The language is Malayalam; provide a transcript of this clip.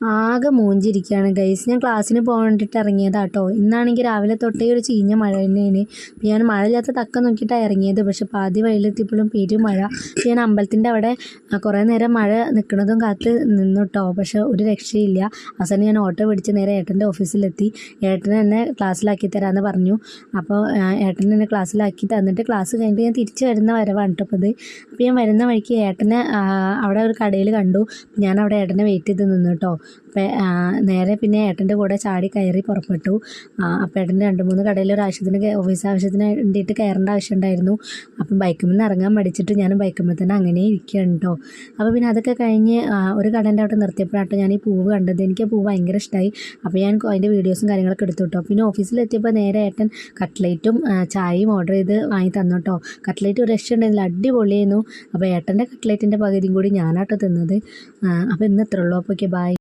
ആകെ മൂഞ്ചിരിക്കുകയാണ്. ഗൈസ് ഞാൻ ക്ലാസ്സിന് പോകാൻ വേണ്ടിയിട്ട് ഇറങ്ങിയതാട്ടോ. ഇന്നാണെങ്കിൽ രാവിലെ തൊട്ടേ ഒരു ചീഞ്ഞ മഴ തന്നെയാണ്. ഞാൻ മഴയില്ലാത്ത തക്ക നോക്കിയിട്ടാണ് ഇറങ്ങിയത്. പക്ഷെ പാതി വഴിയിലെത്തിയപ്പോഴും പെരും മഴ. ഞാൻ അമ്പലത്തിന്റെ അവിടെ കുറേ നേരം മഴ നിൽക്കുന്നതും കാത്ത് നിന്നു കേട്ടോ പക്ഷെ ഒരു രക്ഷയില്ല. അവസാനം ഞാൻ ഓട്ടോ പിടിച്ച് നേരെ ഏട്ടന്റെ ഓഫീസിലെത്തി. ഏട്ടൻ എന്നെ ക്ലാസ്സിലാക്കി തരാമെന്ന് പറഞ്ഞു. അപ്പോൾ ഏട്ടൻ എന്നെ ക്ലാസ്സിലാക്കി തന്നിട്ട് ക്ലാസ് കഴിഞ്ഞിട്ട് ഞാൻ തിരിച്ച് വരുന്ന വരവാണ് കേട്ടോ അപ്പോൾ ഇത് അപ്പോൾ ഞാൻ വരുന്ന വഴിക്ക് ഏട്ടനെ അവിടെ ഒരു കടയിൽ കണ്ടു. ഞാൻ അവിടെ ഏട്ടനെ വെയിറ്റ് ചെയ്ത് നിന്നു കേട്ടോ. നേരെ പിന്നെ ഏട്ടന്റെ കൂടെ ചാടി കയറി പുറപ്പെട്ടു. അപ്പോൾ ഏട്ടന്റെ രണ്ട് മൂന്ന് കടയിൽ ഒരു ആവശ്യത്തിന് ഓഫീസ് ആവശ്യത്തിന് വേണ്ടിയിട്ട് കയറേണ്ട ആവശ്യം ഉണ്ടായിരുന്നു അപ്പം ബൈക്കിൽ നിന്ന് ഇറങ്ങാൻ മടിച്ചിട്ട് ഞാൻ ബൈക്കുമ്പോൾ തന്നെ അങ്ങനെ ഇരിക്കുകയാണ് കേട്ടോ അപ്പോൾ പിന്നെ അതൊക്കെ കഴിഞ്ഞ് ഒരു കടേന്റെ അവിടെ നിർത്തിയപ്പോഴാട്ടോ ഞാൻ ഈ പൂവ് കണ്ടത്. എനിക്ക് ആ പൂവ് ഭയങ്കര ഇഷ്ടമായി അപ്പോൾ ഞാൻ അതിന്റെ വീഡിയോസും കാര്യങ്ങളൊക്കെ എടുത്തു കേട്ടോ പിന്നെ ഓഫീസിലെത്തിയപ്പോൾ നേരെ ഏട്ടൻ കട്ട്ലേറ്റും ചായയും ഓർഡർ ചെയ്ത് വാങ്ങി തന്നു കേട്ടോ കട്ട്ലേറ്റ് ഒരു രക്ഷ ഉണ്ടായിരുന്നില്ല. അടിപൊളിയായിരുന്നു. അപ്പോൾ ഏട്ടന്റെ കട്ട്ലേറ്റിന്റെ പകുതിയും കൂടി ഞാനാട്ടോ തിന്നത്. അപ്പോൾ ഇന്ന് ഇത്രയുള്ളൂ അപ്പോൾ ഓക്കെ ബൈ